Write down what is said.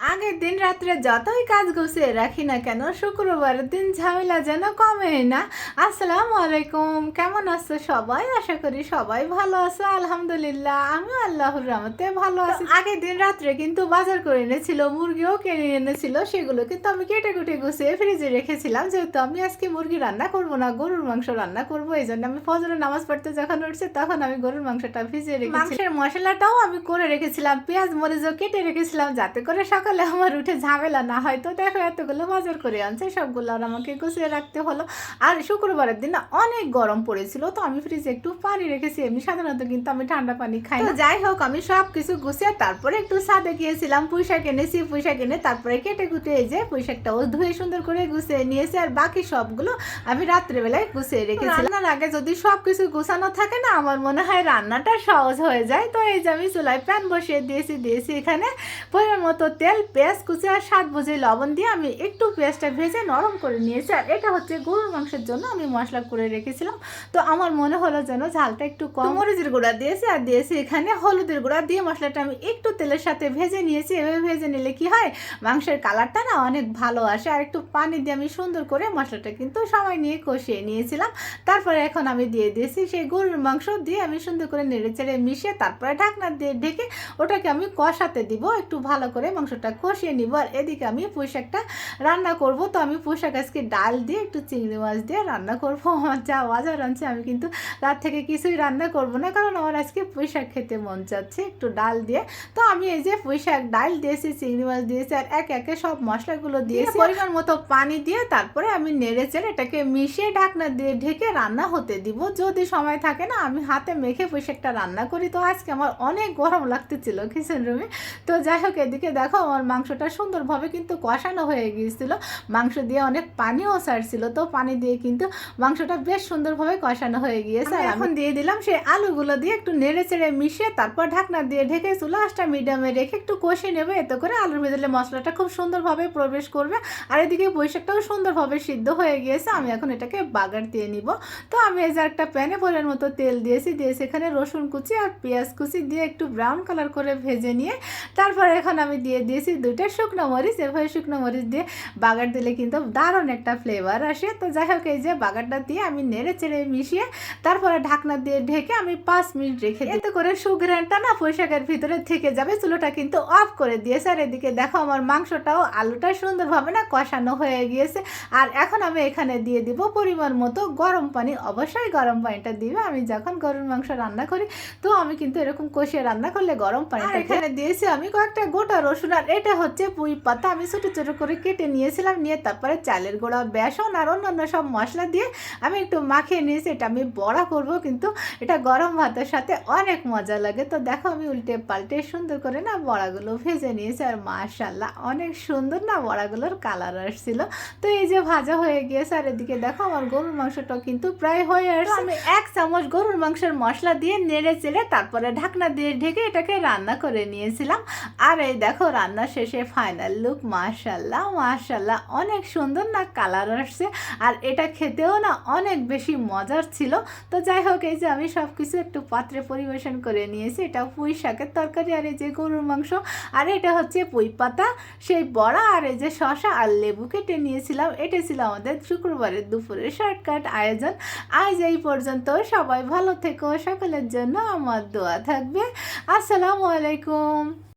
আগের দিন রাত্রে যতই কাজ গুছিয়ে রাখি না কেন শুক্রবারের দিন ঝামেলা যেন কমে না। আসসালামু আলাইকুম কেমন আছো সবাই? আশা করি সবাই ভালো আছো আলহামদুলিল্লাহ। আমি আল্লাহর রহমতে ভালো আছি। আগের দিন রাত্রে কিন্তু বাজার করে এনেছিল মুরগিও কিনে এনেছিল সেগুলো কিন্তু আমি কেটে কুটে গুছিয়ে ফ্রিজে রেখেছিলাম। যেহেতু আমি আজকে মুরগি রান্না করব না গরুর মাংস রান্না করব এই জন্য আমি ফজরের নামাজ পড়তে যখন উঠছে তখন আমি গরুর মাংসটা ভিজিয়ে রেখেছি মাংসের মশলাটাও আমি করে রেখেছিলাম পেঁয়াজ মরিচও কেটে রেখেছিলাম যাতে করে সকালে আমার উঠে ঝামেলা না হয়। তো দেখো এতগুলো বাজার করে আনছে সবগুলো আর আমাকে গুছিয়ে রাখতে হলো। আর শুক্রবারের দিন অনেক গরম পড়েছিল তো আমি ফ্রিজে একটু পানি রেখেছি। এমনি সাধারণত কিন্তু আমি ঠান্ডা পানি খাই না। যাই হোক আমি সব কিছু গুছিয়ে তারপরে একটু সাদে গিয়েছিলাম পুঁইশাক এনেছি পুঁইশাক এনে তারপরে কেটে কুটে এই যে পুঁইশাকটা ও ধুয়ে সুন্দর করে গুছিয়ে নিয়েছি। আর বাকি সবগুলো আমি রাত্রেবেলায় গুছিয়ে রেখেছি রান্নার আগে যদি সব কিছু গুছানো থাকে না আমার মনে হয় রান্নাটা সহজ হয়ে যায়। তো এই যে আমি চুলায় প্যান বসিয়ে দিয়েছি দিয়েছি এখানে পরিমাণ মতো তেল পেঁয়াজ কুচি আর স্বাদ বুঝে লবণ দিয়ে আমি একটু পেঁয়াজটা ভেজে নরম করে নিয়েছি। আর এটা হচ্ছে গরুর মাংসের জন্য আমি মশলা করে রেখেছিলাম। তো আমার মনে হলো যেন ঝালটা একটু কম। মরিচের গুঁড়া দিয়েছি আর দিয়েছি এখানে হলুদের গুঁড়া দিয়ে মশলাটা আমি একটু তেলের সাথে ভেজে নিয়েছি। এভাবে ভেজে নিলে কি হয়, মাংসের কালারটা না অনেক ভালো আসে। আর একটু পানি দিয়ে আমি সুন্দর করে মশলাটা কিন্তু সময় নিয়ে কষিয়ে নিয়েছিলাম। তারপরে এখন আমি দিয়ে দিয়েছি সেই গরুর মাংস দিয়ে আমি সুন্দর করে নেড়ে চেড়ে মিশিয়ে তারপরে ঢাকনা দিয়ে ঢেকে ওটাকে আমি কষাতে দিব। একটু ভালো করে মাংসটা কষিয়ে নিব আর এদিকে আমি পুঁইশাকটা রান্না করব। তো আমি পুঁইশাক আজকে ডাল দিয়ে একটু চিংড়ি মাছ দিয়ে রান্না করব। আমার যা বাজার আনছে আমি কিন্তু রাত থেকে কিছুই রান্না করব না কারণ আমার আজকে পুঁইশাক খেতে মন চাচ্ছে একটু ডাল দিয়ে। তো আমি এই যে পুঁইশাক ডাল দিয়েছি চিংড়ি মাছ দিয়েছি আর এক একে সব মশলাগুলো দিয়েছি। পরিমাণ মতো পানি দিয়ে তারপরে আমি নেড়ে চেড়ে এটাকে মিশিয়ে ঢাকনা দিয়ে ঢেকে রান্না হতে দিব। যদি সময় থাকে না আমি হাতে মেখে পুঁইশাকটা রান্না করি। তো আজকে আমার অনেক গরম লাগতেছিল কিচেন রুমে তো যাই হোক এদিকে দেখো আমার মাংসটা সুন্দরভাবে কিন্তু কষানো হয়ে গিয়েছিল। মাংস দিয়ে অনেক পানিও ছাড়ছিল তো পানি দিয়ে কিন্তু মাংসটা বেশ সুন্দরভাবে কষানো হয়ে গিয়েছে। আর এখন দিয়ে দিলাম সেই আলুগুলো দিয়ে একটু নেড়ে চেড়ে মিশিয়ে তারপর ঢাকনা দিয়ে ঢেকে চুলাসটা মিডিয়ামে রেখে একটু কষে নেবে। এতে করে আলুর ভেতরে মশলাটা খুব সুন্দরভাবে প্রবেশ করবে আর এদিকে বৈশাখটাও সুন্দরভাবে সিদ্ধ হয়ে গিয়েছে। আমি এখন এটাকে বাগার দিয়ে নিব। তো আমি এই যে একটা প্যানে পরের মতো তেল দিয়েছি দিয়ে সেখানে রসুন কুচি আর পেঁয়াজ কুচি দিয়ে একটু ব্রাউন কালার করে ভেজে নিয়ে তারপরে এখন আমি দিয়ে দিয়েছি দুইটা শুকনো মরিচ এভাবে শুকনো মরিচ দিয়ে বাগার দিলে কিন্তু দারুণ একটা ফ্লেভার আসে। তো যাই হোক এই যে বাগারটা দিয়ে আমি নেড়ে চেড়ে মিশিয়ে তারপরে ঢাকনা দিয়ে ঢেকে আমি পাঁচ মিনিট রেখে দিই। এতে করে সুগ্রানটা না পোশাকের ভিতরে থেকে যাবে চুলোটা কিন্তু অফ করে দিয়েছে। আর এদিকে দেখো আমার মাংসটাও আলুটা সুন্দরভাবে না কষানো হয়ে গিয়েছে। আর এখন আমি এখানে দিয়ে দিব পরিমাণ মতো গরম পানি। অবশ্যই গরম পানিটা দিবে। আমি যখন গরুর মাংস রান্না করি তো আমি কিন্তু এরকম কষিয়ে রান্না করলে গরম পানিটা এখানে দিয়েছি আমি কয়েকটা গোটা রসুন আর এটা হচ্ছে পুঁই পাতা। আমি ছোটো ছোটো করে কেটে নিয়েছিলাম নিয়ে তারপরে চালের গোড়া বেসন আর অন্যান্য সব মশলা দিয়ে আমি একটু মাখিয়ে নিয়েছি। এটা আমি বড়া করব কিন্তু এটা গরম ভাতের সাথে অনেক মজা লাগে। তো দেখো আমি উল্টে পাল্টে সুন্দর করে না বড়াগুলো ভেজে নিয়েছি আর মাশাল্লাহ অনেক সুন্দর না বড়াগুলোর কালার আসছিল। তো এই যে ভাজা হয়ে গিয়েছে আর এদিকে দেখো আমার গরুর মাংসটা কিন্তু প্রায় হয়ে আসছে। আমি এক চামচ গরুর মাংসের মশলা দিয়ে নেড়ে চেড়ে তারপরে ঢাকনা দিয়ে ঢেকে এটাকে রান্না করে নিয়েছিলাম। আর এই দেখো রান্না শেষে ফাইনাল লুক মাশাল্লাহ মাশাল্লাহ অনেক সুন্দর না কালার আসছে, আর এটা খেতেও না অনেক বেশি মজার ছিল। তো যাই হোক, এই যে আমি সব কিছু একটু পাত্রে পরিবেশন করে নিয়েছি। এটা পুঁই শাকের তরকারি আর এই যে গরুর মাংস, আর এটা হচ্ছে পুঁই পাতা, সেই বড়া আর এই যে শশা আর লেবু কেটে নিয়েছিলাম। এটা ছিল আমাদের শুক্রবারের দুপুরের শর্টকাট আয়োজন। আজ এই পর্যন্ত, সবাই ভালো থেকো, সকলের জন্য আমার দোয়া থাকবে। আসসালামু আলাইকুম।